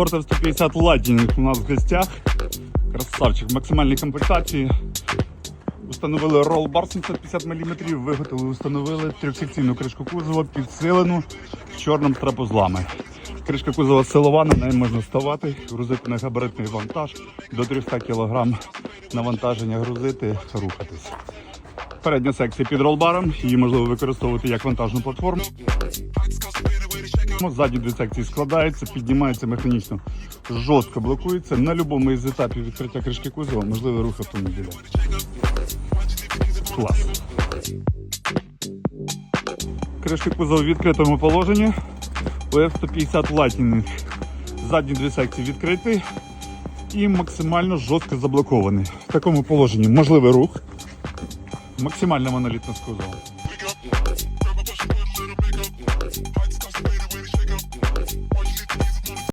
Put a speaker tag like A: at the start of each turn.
A: Ford F-150 Lightning у нас в гостях. Красавчик, в максимальній комплектації. Установили ролл-бар 750 мм, виготовили, установили трьохсекційну кришку кузова, підсилену з чорним трапозлами. Кришка кузова силована, на неї можна вставати, грузити на габаритний вантаж до 300 кг навантаження грузити, рухатись. Передня секція під ролбаром, її можливо використовувати як вантажну платформу. Задні дві секції складаються, піднімаються механічно, жорстко блокується. На будь-якому із етапів відкриття кришки кузова можливий рух автомобіля. Клас. Кришки кузова в відкритому положенні. У F-150 Lightning. Задні дві секції відкриті і максимально жорстко заблокований. В такому положенні можливий рух. Максимально монолитно з.